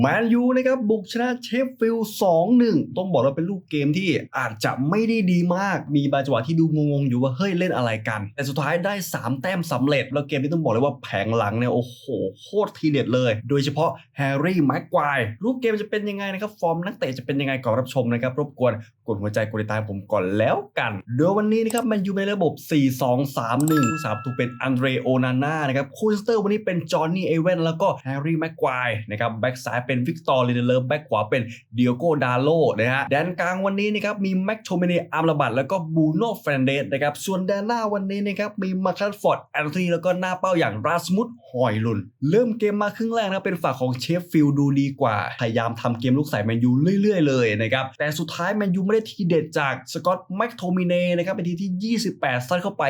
แมนยูนะครับบุกชนะเชฟฟิลด์2-1ต้องบอกว่าเป็นลูกเกมที่อาจจะไม่ได้ดีมาก มีบางจังหวะที่ดูงงๆ อยู่ว่า เฮ้ยเล่นอะไรกัน แต่สุดท้ายได้ 3 แต้มสำเร็จ แล้วเกมนี้ต้องบอกเลยว่าแผงหลังเนี่ย โอ้โห โคตรทีเด็ดเลย โดยเฉพาะแฮร์รี่แม็กควายรูปเกมจะเป็นยังไงนะครับ ฟอร์มนักเตะจะเป็นยังไงก่อนรับชมนะครับ รบกวนกดหัวใจกดติดตามผมก่อนแล้วกันโดยวันนี้นะครับแมนยูในระบบ 4-2-3-1ผู้สาประตูเป็นอันเดรโอนาน่านะครับคูสเตอร์วันนี้เป็นจอห์นนี่เอเวนแล้วก็แฮร์รี่แม็กควายนะครับแบ็กซ้ายเป็นวิกตอร์ลิเดเลอร์แบ็กขวาเป็นเดียโกดาโลนะฮะแดนกลางวันนี้นะครับมีแม็กโทเมเนอาร์มระบัดแล้วก็บูโน่เฟรนเดสนะครับส่วนแดนหน้าวันนี้นะครับมีมาคัสฟอร์ดแอนโทนีแล้วก็หน้าเป้าอย่างราสมุดหอยลุน เริ่มเกมมาครึ่งแรกนะเป็นฝั่งของเชฟฟิลด์ดูดีกว่า พยายามทำเกมลูกใส่แมนยูเรื่อยๆเลยนะครับแต่สุดท้ายแมนยูไม่ได้ทีเด็ดจากสกอตแม็กโทมิเนนะครับเป็นทีที่ 28 ซัดเข้าไป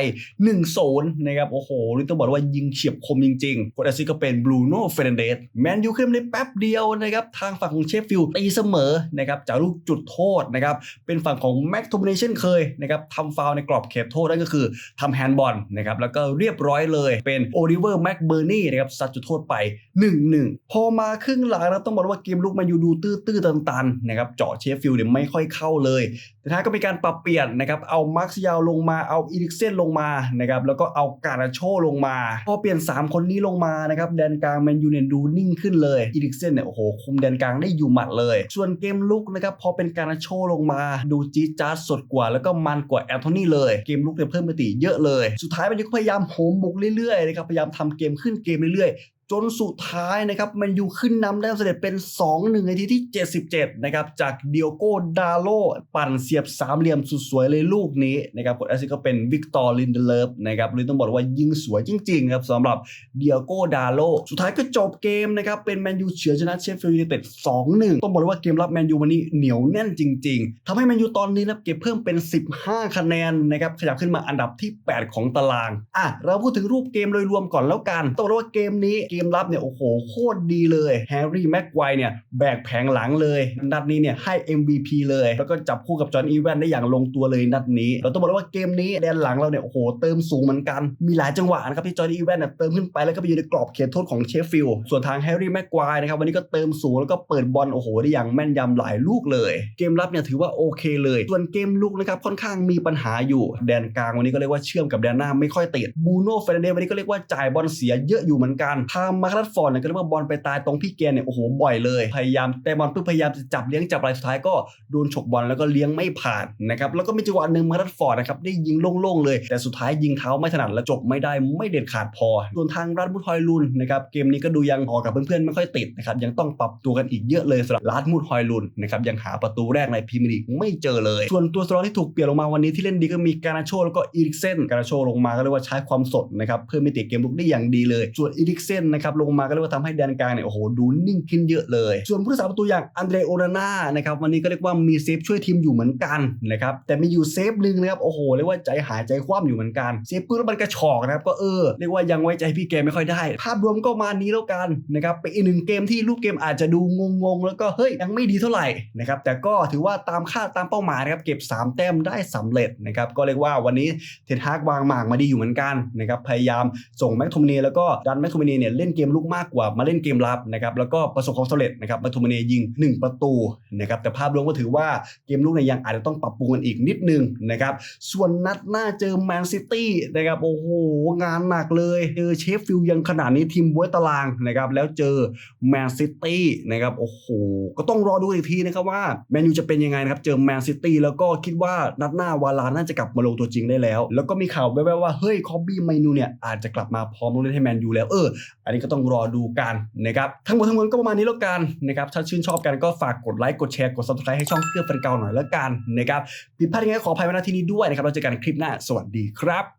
1-0นะครับโอ้โหนี่ต้องบอกว่ายิงเฉียบคมจริงๆคนแอสซิก็เป็นบรูโน่เฟรนเดสแมนยูขึ้นได้แป๊บเดียวนะครับทางฝั่งของเชฟฟิลด์ตีเสมอนะครับจากลูกจุดโทษนะครับเป็นฝั่งของแม็กโทมิเนเช่นเคยนะครับทำฟาวในกรอบเขตโทษนั่นก็คือทำแฮนด์บอลนะครับแล้วก็เรียบร้อยเลยเป็นโอลิเวอร์แม็กเบอร์นี่นะครับซัดจุดโทษไป 1-1 พอมาครึ่งหลังนะต้องบอกว่าเกมลุกแมนยูดูตื้อๆตันๆนะครับเจาะเชฟฟิลด์เนี่ยไม่ค่อยเข้าเลย แต่ท้ายก็มีการปรับเปลี่ยนนะครับเอามาร์คยาวลงมาเอาอีริกเซนลงมานะครับแล้วก็เอาการาโชลงมา พอเปลี่ยน 3 คนนี้ลงมานะครับแดนกลางแมนยูเนี่ยดูนิ่งขึ้นเลยอีริกเซนเนี่ยโอ้โห คุมแดนกลางได้อยู่หมัดเลย ส่วนเกมลุกนะครับพอเป็นการโชลงมาดูจี๊ดจ๊าดสดกว่า แล้วก็มันกว่าแอนโทนีเลยเกมลุกเนี่ยเพิ่มมิติเยอะเลย สุดท้ายมันก็พยายามโหมบุกเรื่อยๆนะครับพยายามทำเกมขึ้นเกมเรื่อย จนสุดท้ายนะครับแมนยูขึ้นนำได้เสำเร็จเป็น 2-1ในทีที่ 77 นะครับ จากเดียโก้ดาโลปั่นเสียบสามเหลี่ยมสุดสวยเลยลูกนี้นะครับกดแอสซิก็เป็นวิกตอร์ลินเดเลฟนะครับเลยต้องบอกว่ายิงสวยจริงๆครับสำหรับเดียโก้ดาโลสุดท้ายก็จบเกมนะครับเป็นแมนยูเฉือนชนะเชฟฟิลด์ยูไนเต็ด2-1 ต้องบอกเลยว่าเกมรับแมนยูวันนี้เหนียวแน่นจริง ๆทำให้แมนยูตอนนี้นะเก็บเพิ่มเป็น 15 คะแนนนะครับขยับขึ้นมาอันดับที่ 8 ของตารางอะเราพูดถึงรูปเกมโดยรวมก่อนแล้วกันต้องบอกว่าเกมนี้เกมรับเนี่ยโอ้โหโคตรดีเลยแฮร์รี่แม็กไกวเนี่ยแบกแผงหลังเลย นัดนี้เนี่ยให้ MVP เลย แล้วก็จับคู่กับจอห์นอีแวนได้อย่างลงตัวเลยนัดนี้ เราต้องบอกเลยว่าเกมนี้แดนหลังเราเนี่ยโอ้โหเติมสูงเหมือนกันมีหลายจังหวะนะครับที่จอห์นอีแวนเนี่ยเติมขึ้นไปแล้วก็ไปอยู่ในกรอบเขตโทษของเชฟฟิลด์ส่วนทางแฮร์รี่แม็กไกวนะครับวันนี้ก็เติมสูงแล้วก็เปิดบอลโอ้โหได้อย่างแม่นยำหลายลูกเลย เกมรับเนี่ยถือว่าโอเคเลย ส่วนเกมลุกนะครับค่อนข้างมีปัญหาอยู่แดนกลางวันนี้ก็เรียกว่าเชื่อมกับแดนหน้าไม่ค่อยติดบูโน่เฟรนเดสวันนี้ก็เรียกว่าจ่ายบอลเสียเยอะอยู่เหมือนกันทางมาร์คัสฟอร์ดเนี่ยก็เรียกว่าบอลไปตายตรงพี่เกนเนี่ยโอ้โหบ่อยเลย พยายามแต่บอลเพื่อพยายามจะจับเลี้ยงจับอะไรสุดท้ายก็โดนฉกบอลแล้วก็เลี้ยงไม่ผ่านนะครับแล้วก็มีจังหวะหนึ่งมาร์คัสฟอร์ดนะครับได้ยิงโล่งๆเลย แต่สุดท้ายยิงเท้าไม่ถนัดและจบไม่ได้ไม่เด็ดขาดพอส่วนทางรัดมุดฮอยลุนนะครับเกมนี้ก็ดูยังพอกับเพื่อนๆไม่ค่อยติดนะครับยังต้องปรับตัวกันอีกเยอะเลยสำหรับรัดมุดฮอยลุนนะครับยังหาประตูแรกในพรีเมียร์ลีกไม่เจอเลย ส่วนตัวสตรองที่ถูกเปลี่ยนลงมาวันนี้ที่เล่นดีก็มีการาโชแล้วก็อีริกเซนการาโชลงมาก็เรียกว่าใช้ความสดนะครับเพิ่มมิติเกมลุกได้อย่างดีเลยส่วนอีริกเซนนะครับลงมาก็เรียกว่าทำให้แดนกลางเนี่ยโอ้โหดูนิ่งขึ้นเยอะเลย ส่วนผู้รักษาประตูอย่างอันเดรโอนาน่านะครับวันนี้ก็เรียกว่ามีเซฟช่วยทีมอยู่เหมือนกันนะครับแต่มีอยู่เซฟหนึ่งนะครับโอ้โหเรียกว่าใจหายใจคว่ำอยู่เหมือนกันเซฟปื้แล้วมันกระชอกนะครับก็เออเรียกว่ายังไว้ใจพี่แกไม่ค่อยได้ ภาพรวมก็มานี้แล้วกันนะครับเป็นอีกหนึ่งเกมที่รูปเกมอาจจะดูงงๆ แล้วก็เฮ้ยยังไม่ดีเท่าไหร่นะครับแต่ก็ถือว่าตามคาดตามเป้าหมายนะครับเก็บ 3 แต้มได้สำเร็จนะครับก็เรียกว่าวันนี้เทนฮากวางหมากมาดีอยู่เหมือนกันนะครับพยายามส่งแม็กโทมิเนีแล้วก็ดันแม็กโทมิเนีเนี่ยเล่นเกมลุกมากกว่ามาเล่นเกมรับนะครับแล้วก็ประสบความสำเร็จนะครับม็กโทมิเนียิง 1 ประตูนะครับแต่ภาพรวมก็ถือว่าเกมลุกเนี่ยยังอาจจะต้องปรับปรุงกันอีกนิดนึงนะครับส่วนนัดหน้าเจอแมนซิตี้นะครับโอ้โหงานหนักเลยเจอเชฟฟิลด์ยังขนาดนี้ทีมบวยตารางนะครับแล้วเจอแมนซิตี้นะครับโอ้โหก็ต้องรอดูอีกทีนะครับว่าแมนยูจะเป็นยังไงนะครับเจอแมนซิตี้แล้วก็คิดว่านัดหน้าวาลาน่าจะกลับมาลงตัวจริงได้แล้ว แล้วก็มีข่าวแว่วๆว่าเฮ้ยคอบบี้ไมนูเนี่ยอาจจะกลับมาพร้อมลงเล่นให้แมนยูแล้วเอออันนี้ก็ต้องรอดูกันนะครับทั้งหมดทั้งมวลก็ประมาณนี้แล้วกันนะครับถ้าชื่นชอบกันก็ฝากกดไลค์กดแชร์กด subscribe ให้ช่องเพื่อเป็นเก่าหน่อยแล้วกันนะครับผิดพลาดยังไงขออภัยไว้ณที่นี้ด้วยนะครับเราเจอกันคลิปหน้าสวัสดีครับ